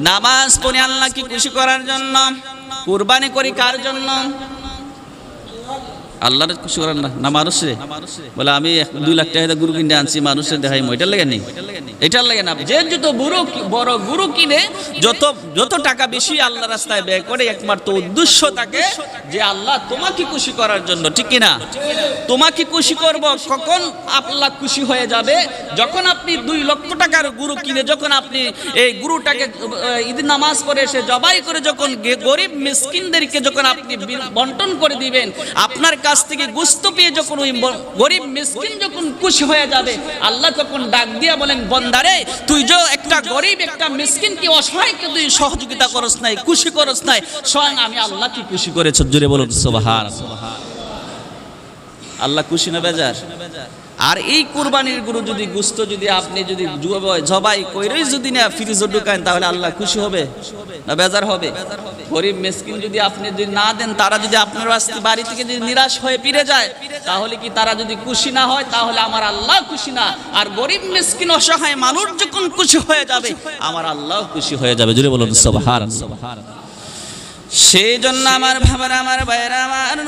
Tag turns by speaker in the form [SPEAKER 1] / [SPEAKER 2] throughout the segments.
[SPEAKER 1] নামাজ পড়ি আল্লাহকে খুশি করার জন্য কুরবানি করি কার জন্য? আল্লাহর খুশি করার না। না মানুষে বলে, আমি দুই লাখ টাকা গুরু কিনে আনছি মানুষের দেখাই এটার লাগে নেই। এটার লাগে না। যে যত বুড়ো বড় গুরু কিনে, যত যত টাকা বেশি আল্লাহ রাস্তায় ব্যয় করে, একমাত্র উদ্দেশ্য থাকে যে আল্লাহ তোমাকে খুশি করার জন্য। ঠিক কিনা? তোমাকে খুশি করব কখন আল্লাহ খুশি হয়ে যাবে? যখন আপনি দুই লক্ষ টাকার গুরু কিনে, যখন আপনি এই গুরুটাকে ঈদ নামাজ পড়ে এসে জবাই করে, যখন গরিব মিসকিনদেরকে যখন আপনি বন্টন করে দিবেন, আপনার কাছ থেকে গুস্ত পেয়ে যখন ওই গরিব মিসকিন যখন খুশি হয়ে যাবে, আল্লাহ তখন ডাক দিয়া বলেন, বন্দারে, তুই যে একটা গরিব, একটা মিসকিনকে অসহায়কে তুই সহযোগিতা করস নাই, খুশি করস নাই, স্বয়ং আমি আল্লাহ কি খুশি করেছ? জুড়ে বলুন সোবাহার আল্লাহ খুশি না বেজার? আর এই কুরবানির গুরু যদি গুস্ত যদি আপনি যদি জবাই কইরেই যদি না ফ্রিজ ঢুকান, তাহলে আল্লাহ খুশি হবে না বেজার হবে? গরিব মেসকিন যদি আপনি যদি না দেন, তারা যদি আপনার বাড়ি থেকে যদি নিরাশ হয়ে ফিরে যায়, তাহলে কি তারা যদি খুশি না হয়? তাহলে আমার আল্লাহ খুশি না। আর গরিব মেসকিন অসহায় মানুষ যখন খুশি হয়ে যাবে, আমার আল্লাহ খুশি হয়ে যাবে। জুড়ে বলুন সবহার সেই জন্য আমার ভাবার আমার ভাইরা আমার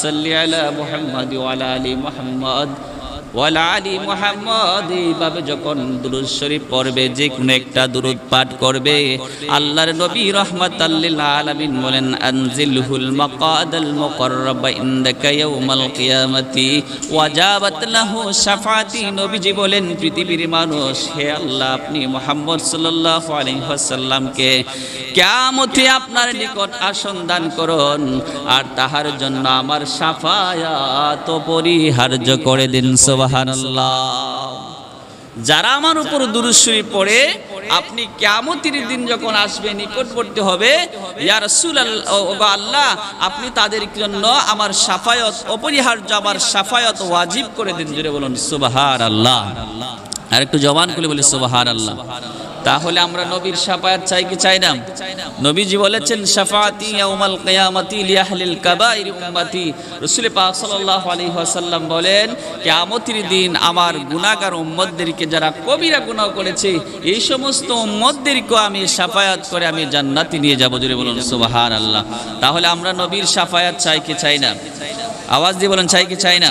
[SPEAKER 1] সাল্লি আলা মুহাম্মাদ ওয়া আলা আলি মুহাম্মাদ ওয়ালা আলী মোহাম্মদ এইভাবে যখন দুরুদ শরীফ পড়বে, যে কোনো একটা দুরুদ পাঠ করবে। আল্লাহর নবী রহমত আলামিন বলেন লাহু শাফাতি। নবীজি বলেন, পৃথিবীর মানুষ, হে আল্লাহ, আপনি মুহাম্মদ সাল্লাল্লাহু আলাইহি ওয়াসাল্লামকে কিয়ামতে আপনার নিকট আসন দান করুন, আর তাহার জন্য আমার সাফায়াত পরিহার্য করে দিন। যারা আমার উপর দুরুশ্বরী পড়ে, আপনি কেমতির দিন যখন আসবে, নিকটবর্তী হবে আল্লাহ, আপনি তাদের জন্য আমার সাফায়ত, অপরিহার্য আমার সাফায়ত ওয়াজিব করে দিন। জুড়ে বলুন সুবাহার আল্লাহ আর একটু জবান খুলে বলি সুবাহার আল্লাহ তাহলে আমরা নবীর সাফায়াত চাই কি চাই না? নবীজি বলেছেন সাফাতি ইয়াউমাল কিয়ামাতি লিয়াহলিল কাবাইর উম্মতি। রাসূল পাক সাল্লাল্লাহু আলাইহি ওয়াসাল্লাম বলেন, কিয়ামতের দিন আমার গুনাহগার উম্মতদেরকে যারা কবিরা গুনাহ করেছে, এই সমস্ত উম্মতদেরকে আমি সাফায়াত করে আমি জান্নাতে নিয়ে যাব। জুড়ে বলুন, সুবহানাল্লাহ। তাহলে আমরা নবীর সাফায়াত চাই কি চাই না? আওয়াজ দিয়ে বলেন, চাই কি চাই না?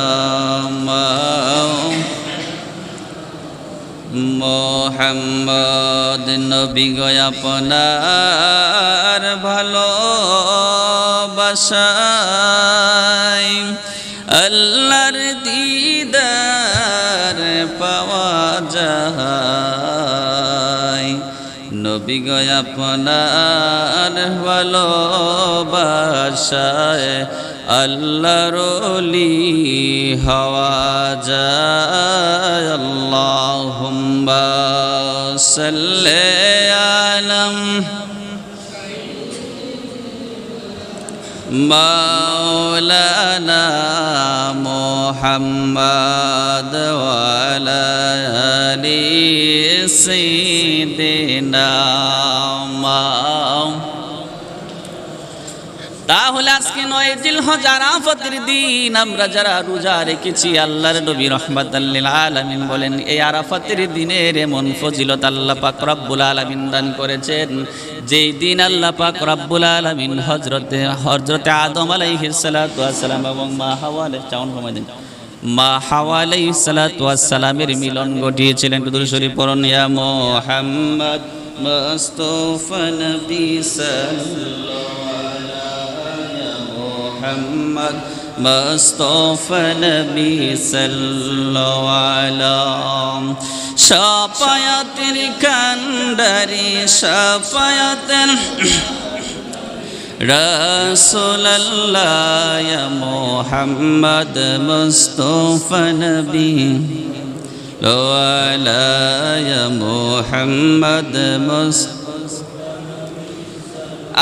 [SPEAKER 1] মোহাম্মদ নবী গো আপনার ভালো বাসাই আল্লাহর দিদার পাওয়া যায়। নবী গো আপনার ভালো বাসায় আল্লাহর হওয়া যায়। সাল্লি আলাম। মাওলানা মুহাম্মদ ওয়ালা আলি সাইয়্যিদিনা মাও তাহলে আজকে নয় জিল হজার আফতের দিন, আমরা যারা রোজা রেখেছি, আল্লাহর নবী রহমাতাল্লিল আলামিন বলেন, এই আরাফাতের দিনের এমন ফজিলত আল্লাহ পাক রব্বুল আলামিন দান করেছেন, যেই দিন আল্লাহ পাক রব্বুল আলামিন হজরতে হজরতে আদম আলাইহিস সালাতু এবং মা হাওয়া চাউন কমাই দেন। মা হাওয়া আলাইহিস সালাতু সালামের মিলন ঘটিয়েছিলেন দুরূদ শরীফ পড়ুন, ইয়া মুহাম্মদ, মুস্তাফা নবী সাল্লাল্লাহু محمد مصطفى نبي صلى الله আলম সাপায়াতের কান্ডারি সাপায়াতের رسول الله يا محمد مصطفى نبي وعلى يا محمد مصطفى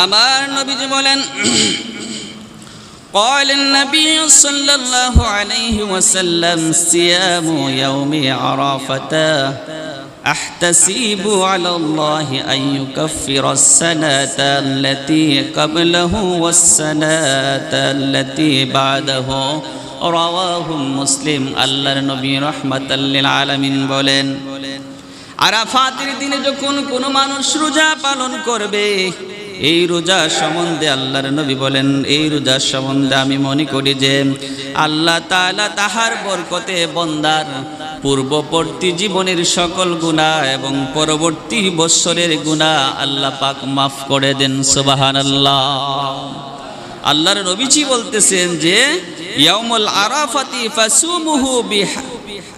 [SPEAKER 1] আমার নবীজি বলেন قال النبي صلى الله عليه وسلم صيام يوم عرفة احتسب على الله أن يكفر السنة التي قبله والسنة التي بعده رواه مسلم الله নবী রহমাতাল লিল আলামিন বলেন আরাফাতের দিনে যখন কোনো মানুষ রোজা পালন করবে এই রোজা সম্বন্ধে আল্লাহর নবী বলেন, এই রোজা সম্বন্ধে আমি মনে করি যে আল্লাহ তালা তাহার বরকতে বন্দার পূর্ববর্তী জীবনের সকল গুণা এবং পরবর্তী বৎসরের গুণা আল্লাহ পাক মাফ করে দেন, সুবহানাল্লাহ। আল্লাহর নবীজি বলতেছেন যে, ইয়াউমুল আরাফাতি ফাসুমুহু বিহা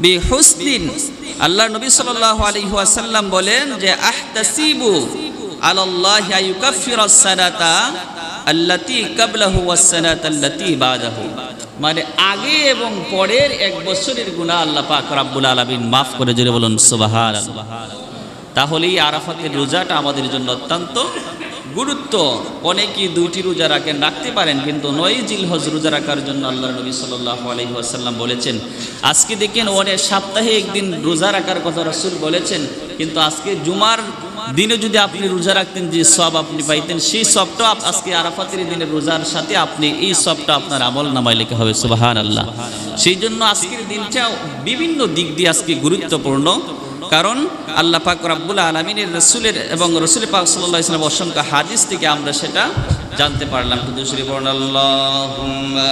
[SPEAKER 1] বিহুসদিন আল্লাহ নবী সাল্লাল্লাহু আলাইহি ওয়াসাল্লাম বলেন যে, আহতাসিবু আলাল্লাহি আইয়ুকাফিরাস সানাতা আল্লাতী কাবলাহু ওয়াস সানাতা আল্লাতী মানে আগে এবং পরের এক বছরের গুনাহ আল্লাহ পাক রাব্বুল মাফ করে জোরে বলুন তাহলে এই আরাফাতের রোজাটা আমাদের জন্য অত্যন্ত গুরুত্ব। অনেকেই দুইটি রোজা রাখেন রাখতে পারেন, কিন্তু নয় জিল হজ রোজা রাখার জন্য আল্লাহ নবী সাল্লাহ আলহি আসাল্লাম বলেছেন, আজকে দেখেন অনেক সপ্তাহে একদিন রোজা রাখার কথা রসুল বলেছেন, কিন্তু আজকে জুমার দিনে যদি আপনি রোজা রাখতেন, যে সব আপনি পাইতেন, সেই সবটা আজকে আরাফাতের দিনের রোজার সাথে আপনি এই সবটা আপনার আমল নামায় লেখা হবে সুবাহান আল্লাহ সেই জন্য আজকের দিনটা বিভিন্ন দিক দিয়ে আজকে গুরুত্বপূর্ণ। কারণ আল্লাহ পাক রাব্বুল আলমিনের রসুলের এবং রসুল পাক সাল্লাহ ইসলাম অসংখ্য হাদিস থেকে আমরা সেটা জানতে পারলাম। কিন্তু শ্রী আল্লাহুম্মা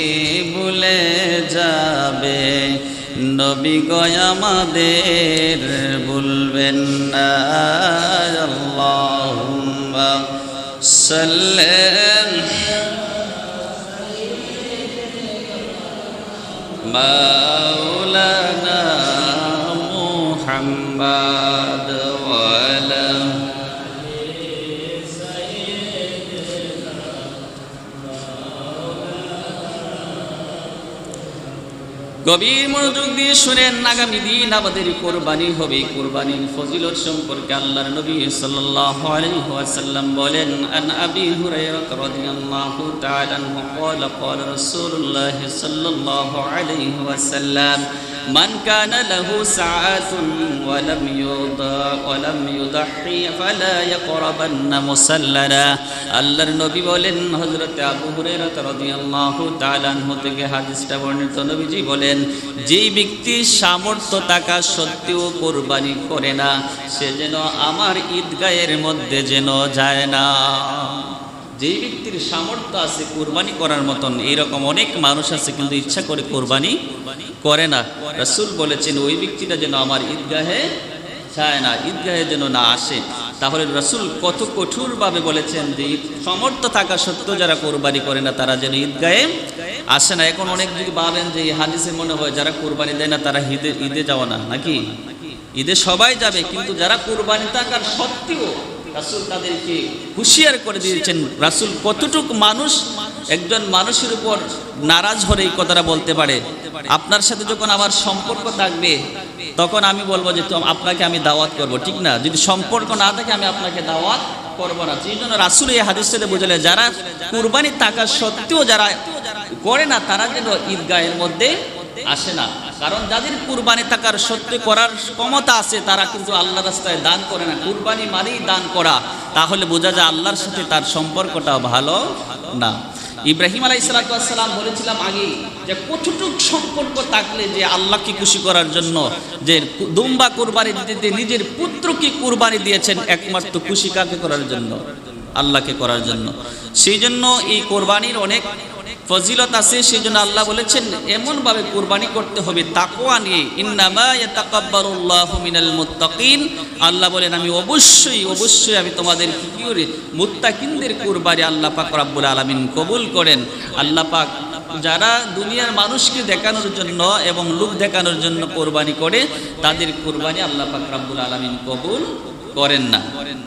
[SPEAKER 1] নবী গয় আমাদের ভুলবেন না আল্লাহুম্মা সাল্লাম مولانا محمد গভীর মনোযোগ দিয়ে শুনেন, আগামী দিন আমাদের কোরবানি হবে। কোরবানি ফজিলত সম্পর্কে আল্লাহর নবী সাল্লাল্লাহু আলাইহি ওয়াসাল্লাম বলেন, আন আবি হুরায়রা রাদিয়াল্লাহু তাআলা আনহু, ক্বালা ক্বালা রাসূলুল্লাহ সাল্লাল্লাহু আলাইহি ওয়াসাল্লাম من كان له ساعة ولم يضع ولم يضحي فلا يقربن مسلنا আল্লাহর নবী বলেন হযরত আবু হুরায়রা রাদিয়াল্লাহু তাআলা আনহু থেকে হাদিসটা বর্ণিত নবীজি বলেন যেই ব্যক্তি সামর্থ্য থাকা সত্ত্বেও কোরবানি করে না সে যেন আমার ঈদগাহের মধ্যে যেন যায় না যেই ব্যক্তির সামর্থ্য আছে কোরবানি করার মতন, এইরকম অনেক মানুষ আছে কিন্তু ইচ্ছা করে কোরবানি করে না। রাসূল বলেছেন, ওই ব্যক্তিটা যেন আমার ঈদগাহে চায় না, ঈদগাহে যেন না আসে। তাহলে রসুল কত কঠোরভাবে বলেছেন যে সমর্থ থাকা সত্ত্বেও যারা কোরবানি করে না, তারা যেন ঈদগাহে আসে না। এখন অনেক যদি ভাবেন যে হাদিসে মনে হয় যারা কোরবানি দেয় না, তারা ঈদে ঈদে যাওয়া না, নাকি? ঈদে সবাই যাবে, কিন্তু যারা কোরবানি থাকার সত্ত্বেও রাসুল তাদেরকে হুঁশিয়ার করে দিয়েছেন, রাসুল কতটুক মানুষ, একজন মানুষের উপর নারাজ হয়ে এই কথাটা বলতে পারে। আপনার সাথে যখন আমার সম্পর্ক থাকবে, তখন আমি বলব যে আপনাকে আমি দাওয়াত করব, ঠিক না? যদি সম্পর্ক না থাকে, আমি আপনাকে দাওয়াত করব না। সেই জন্য রাসুল এই হাদিসটাতে বোঝালে, যারা কুরবানি থাকা সত্ত্বেও যারা করে না, তারা যেন ঈদগাহের মধ্যে আসে না। কারণ যাদের কুরবানি থাকার সত্যি করার ক্ষমতা আছে, তারা কিন্তু আল্লাহ রাস্তায় দান করে না। কুরবানি মানেই দান করা। তাহলে বোঝা যায় আল্লাহর সাথে তার সম্পর্কটা ভালো না। ইব্রাহিম আলাই সালাতাম বলেছিলাম আগে যে, কতটুক সম্পর্ক থাকলে যে আল্লাহকে খুশি করার জন্য যে দুম্বা কুরবানি দিতে নিজের পুত্রকে কুরবানি দিয়েছেন, একমাত্র খুশি কাকে করার জন্য? আল্লাহকে করার জন্য। সেই জন্য এই কোরবানির অনেক ফজিলত আছে সেই জন্য আল্লাহ বলেছেন, এমনভাবে কোরবানি করতে হবে তাকোয়া নিয়ে। ইন্নামা ইয়াতাকাব্বারুল্লাহু মিনাল মুত্তাকিন। আল্লাহ বলেন, আমি অবশ্যই অবশ্যই আমি তোমাদের কি করি? মুত্তাকিনদের কোরবানি আল্লাহ পাক রব্বুল আলামিন কবুল করেন। আল্লাহ পাক যারা দুনিয়ার মানুষকে দেখানোর জন্য এবং লোক দেখানোর জন্য কোরবানি করে, তাদের কোরবানি আল্লাহ পাক রব্বুল আলামিন কবুল করেন না।